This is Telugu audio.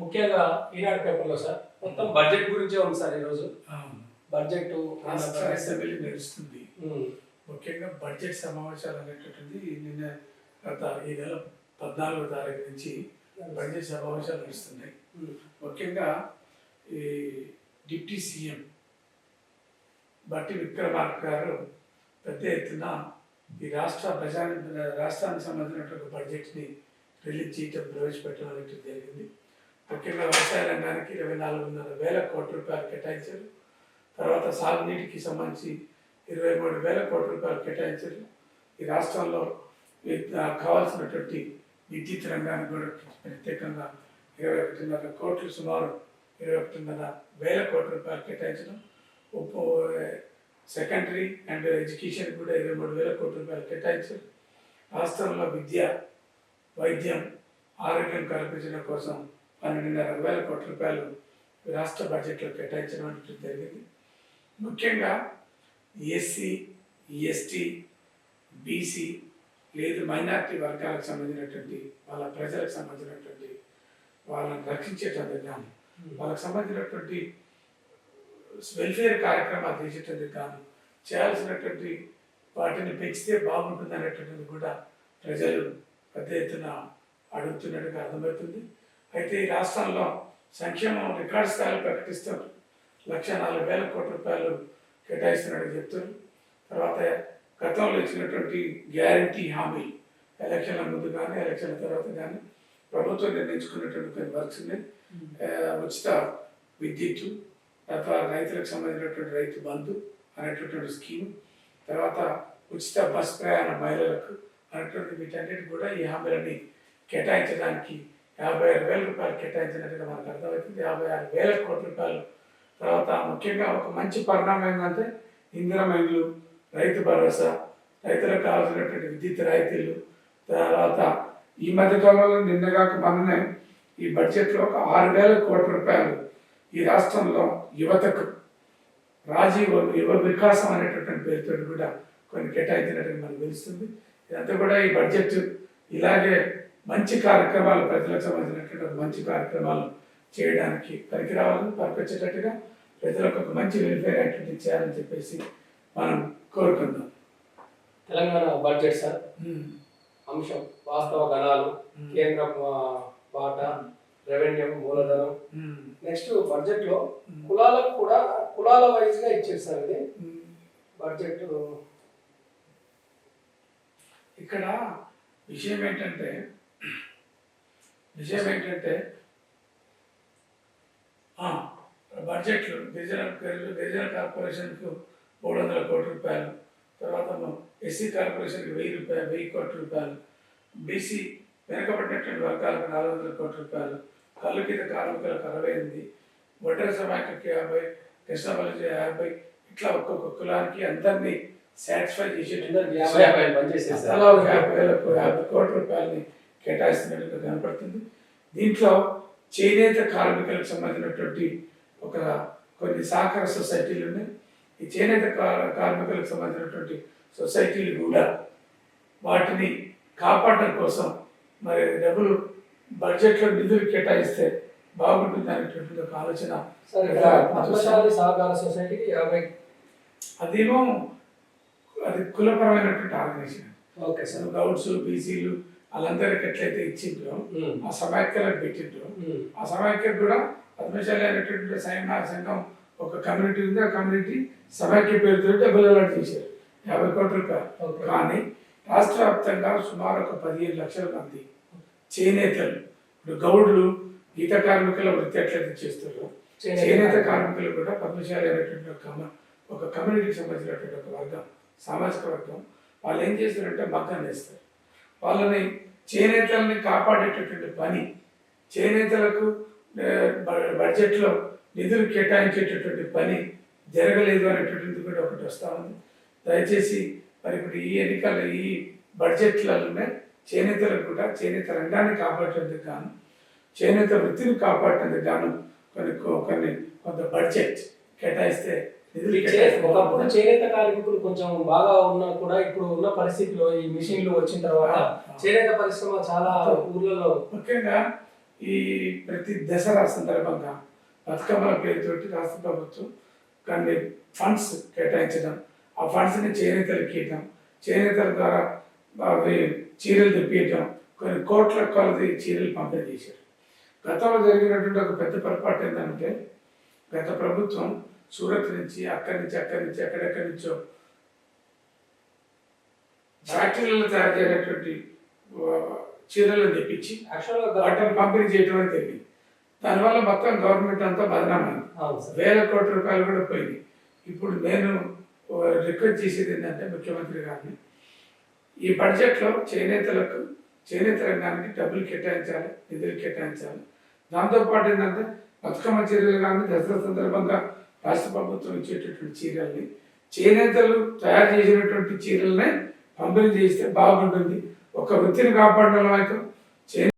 ముఖ్యంగా ఈనాడు పేపర్లో సార్. మొత్తం బడ్జెట్ గురించే ఉంది సార్ ఈరోజు. బడ్జెట్ అసెంబ్లీ నడుస్తుంది ముఖ్యంగా బడ్జెట్ సమావేశాలు అనేటటువంటిది నిన్న గత ఈ నెల పద్నాలుగో తారీఖు నుంచి బడ్జెట్ సమావేశాలు నడుస్తున్నాయి. ముఖ్యంగా ఈ డిప్యూటీ సీఎం బట్టి విక్రమార్క గారు పెద్ద ఎత్తున ఈ రాష్ట్ర ప్రజా రాష్ట్రానికి సంబంధించినటువంటి బడ్జెట్ని రిలీజ్ చేయటం ప్రవేశపెట్టడం అనేది జరిగింది. ముఖ్యంగా వ్యవసాయ రంగానికి ఇరవై నాలుగున్నర వేల కోట్ల రూపాయలు కేటాయించారు. తర్వాత సాగునీటికి సంబంధించి ఇరవై మూడు వేల కోట్ల రూపాయలు కేటాయించారు. ఈ రాష్ట్రంలో కావాల్సినటువంటి విద్యుత్ రంగానికి కూడా ప్రత్యేకంగా ఇరవై ఒకటిన్నర కోట్లు సుమారు ఇరవై ఒకటిన్నర వేల కోట్ల రూపాయలు కేటాయించడం. ఉప్పు సెకండరీ అండ్ ఎడ్యుకేషన్ కూడా ఇరవై మూడు వేల కోట్ల రూపాయలు కేటాయించారు. రాష్ట్రంలో విద్య వైద్యం ఆరోగ్యం కల్పించడం కోసం పన్నెండున్నర వేల కోట్ల రూపాయలు రాష్ట్ర బడ్జెట్లో కేటాయించడం జరిగింది. ముఖ్యంగా ఎస్సీ ఎస్టీ బీసీ లేదు మైనారిటీ వర్గాలకు సంబంధించినటువంటి వాళ్ళ ప్రజలకు సంబంధించినటువంటి వాళ్ళని రక్షించేటందుకు గాను వాళ్ళకి సంబంధించినటువంటి వెల్ఫేర్ కార్యక్రమాలు చేసేటందుకు గాను చేయాల్సినటువంటి వాటిని పెంచితే బాగుంటుంది అనేటువంటిది కూడా ప్రజలు పెద్ద ఎత్తున అడుగుతున్నట్టుగా అర్థమవుతుంది. అయితే ఈ రాష్ట్రంలో సంక్షేమం రికార్డ్ స్థాయిలో ప్రకటిస్తారు. లక్ష నాలుగు వేల కోట్ల రూపాయలు కేటాయిస్తున్నట్టు చెప్తారు. తర్వాత గతంలో ఇచ్చినటువంటి గ్యారంటీ హామీ ఎలక్షన్ల ముందు కానీ ఎలక్షన్ల తర్వాత కానీ ప్రభుత్వం నిర్ణయించుకున్నటువంటి కొన్ని వర్క్స్ ఉచిత విద్యుత్ తర్వాత రైతులకు సంబంధించినటువంటి రైతు బంధు అనేటటువంటి స్కీమ్ తర్వాత ఉచిత బస్ ప్రయాణ మహిళలకు అటువంటి వీటన్నిటి కూడా ఈ హామీలని కేటాయించడానికి యాభై ఆరు వేల రూపాయలు కేటాయించినట్టుగా మనకు అర్థమవుతుంది. యాభై ఆరు వేల కోట్ల రూపాయలు. తర్వాత ముఖ్యంగా ఒక మంచి పరిణామం ఏంటంటే ఇందిరమైన్లు రైతు భరోసా రైతులకు కావాల్సినటువంటి విద్యుత్ రాయితీలు. తర్వాత ఈ మధ్య కాలంలో నిన్నగాక మననే ఈ బడ్జెట్లో ఒక ఆరు వేల కోట్ల రూపాయలు ఈ రాష్ట్రంలో యువతకు రాజీవ్ యువ వికాసం అనేటటువంటి పేరుతో కూడా కొన్ని కేటాయించినట్టు మనకు తెలుస్తుంది. ఇదంతా కూడా ఈ బడ్జెట్ ఇలాగే మంచి కార్యక్రమాలు ప్రజలకు సంబంధించినటువంటి మంచి కార్యక్రమాలు చేయడానికి పనికిరావాలని పనికొచ్చేటట్టుగా ప్రజలకు ఒక మంచి వెల్ఫేర్ యాక్టివిటీ చేయాలని చెప్పేసి మనం కోరుకుందాం తెలంగాణ బడ్జెట్ సార్. అంశం వాస్తవ గణాలు కేంద్ర వాటా రెవెన్యూ మూలధనం. నెక్స్ట్ బడ్జెట్లో కులాలకు కూడా కులాల వైజ్గా ఇచ్చారు సార్ ఇది. బడ్జెట్ ఇక్కడ విషయం ఏంటంటే విషయం ఏంటంటే బడ్జెట్లు గిరిజన గిరిజన కార్పొరేషన్కు మూడు వందల కోట్ల రూపాయలు తర్వాత ఎస్సీ కార్పొరేషన్కి వెయ్యి రూపాయలు వెయ్యి కోట్ల రూపాయలు బీసీ వెనకబడినటువంటి వర్గాలకు నాలుగు వందల కోట్ల రూపాయలు కళ్ళు కింద కార్మికులకు అరవై ఎనిమిది ఒడ్డర సమాఖ్యకి యాభై కృష్ణబలి యాభై ఇట్లా ఒక్కొక్క కులానికి అందరినీ సాటిస్ఫై సార్ అలా ఒక యాభై వేల యాభై కోట్ల రూపాయలని కేటాయిస్తున్నట్టుగా కనపడుతుంది. దీంట్లో చేనేత కార్మికులకు సంబంధించినటువంటి ఒక కొన్ని సహకార సొసైటీలు ఉన్నాయి. ఈ చేనేత కార్మికులకు సంబంధించినటువంటి సొసైటీలు కూడా వాటిని కాపాడడం కోసం మరి డబ్బులు బడ్జెట్లో నిధులు కేటాయిస్తే బాగుంటుంది అనేటువంటి ఒక ఆలోచన సహకార సొసైటీకి యాభై అదేమో అది కులపరమైనటువంటి ఆర్గనైజేషన్. Okay sir. గౌడ్స్ బీసీలు వాళ్ళందరికి ఎట్లయితే ఇచ్చిండ్రో ఆ సమాఖ్యలకు పెట్టిండ్రో ఆ సమాఖ్యకు కూడా పద్మశాలి అనేటువంటి సైన్య సంఘం ఒక కమ్యూనిటీ ఉంది. ఆ కమ్యూనిటీ సమాఖ్య పేరుతో డబ్బులు అలాట్ చేశారు. యాభై కోట్ల కానీ రాష్ట్ర వ్యాప్తంగా సుమారు ఒక పదిహేను లక్షల మంది చేనేతలు. ఇప్పుడు గౌడులు గీత కార్మికుల వృత్తి ఎట్లయితే చేస్తారో చేనేత కార్మికులు. కూడా పద్మశాలి అనేటువంటి ఒక కమ్యూనిటీకి సంబంధించినటువంటి ఒక వర్గం. సామాజిక వర్గం వాళ్ళు ఏం చేస్తారంటే మగ్గం వేస్తారు. వాళ్ళని చేనేతల్ని కాపాడేటటువంటి పని చేనేతలకు బడ్జెట్లో నిధులు కేటాయించేటటువంటి పని జరగలేదు అనేటటువంటిది కూడా ఒకటి వస్తూ ఉంది. దయచేసి మరి ఇప్పుడు ఈ ఎన్నికల ఈ బడ్జెట్లలోనే చేనేతలకు కూడా చేనేత రంగాన్ని కాపాడేందుకు గాను చేనేత వృత్తిని కాపాడేందుకు గాను కొన్ని కొన్ని కొంత బడ్జెట్ కేటాయిస్తే ఒకప్పుడు. చేనేత కార్మికులు కొంచెం బాగా ఉన్నా కూడా ఇప్పుడు ఉన్న పరిస్థితిలో ఈ మిషన్లు వచ్చిన తర్వాత. చేనేత పరిశ్రమ చాలా ఊర్లలో ముఖ్యంగా ఈ ప్రతి దసరా సందర్భంగా బతుకమ్మల పేరుతోటి రాష్ట్ర ప్రభుత్వం కొన్ని ఫండ్స్ కేటాయించడం ఆ ఫండ్స్ని చేనేతలకు ఇవ్వడం చేనేతల ద్వారా అవి చీరలు తెప్పించడం కొన్ని కోట్ల కొలది చీరలు పంపిణీ చేశారు గతంలో జరిగినటువంటి ఒక పెద్ద పొరపాటు ఏంటంటే గత ప్రభుత్వం సూరత్ నుంచి అక్కడి నుంచి అక్కడి నుంచి ఎక్కడెక్కడి నుంచో ఫ్యాక్టరీలలో తయారు చేసినటువంటి ఆ, చీరలను తెప్పించి వాటిని పంపిణీ చేయడం అనేది తెలియదు దానివల్ల మొత్తం గవర్నమెంట్ అంతా బదనామైంది వేల కోట్ల రూపాయలు కూడా పోయింది. ఇప్పుడు నేను రిక్వెస్ట్ చేసేది ఏంటంటే ముఖ్యమంత్రి గారిని ఈ బడ్జెట్లో చేనేతలకు చేనేత రంగానికి డబ్బులు కేటాయించాలి నిధులు కేటాయించాలి. దాంతోపాటు ఏంటంటే బతుకమ్మ చీరలు కానీ దసరా సందర్భంగా రాష్ట్ర ప్రభుత్వం ఇచ్చేటటువంటి చీరల్ని. చేనేతలు తయారు చేసినటువంటి చీరలనే పంపిణీ చేస్తే బాగుంటుంది. ఒక వృత్తిని కాపాడడం అయితే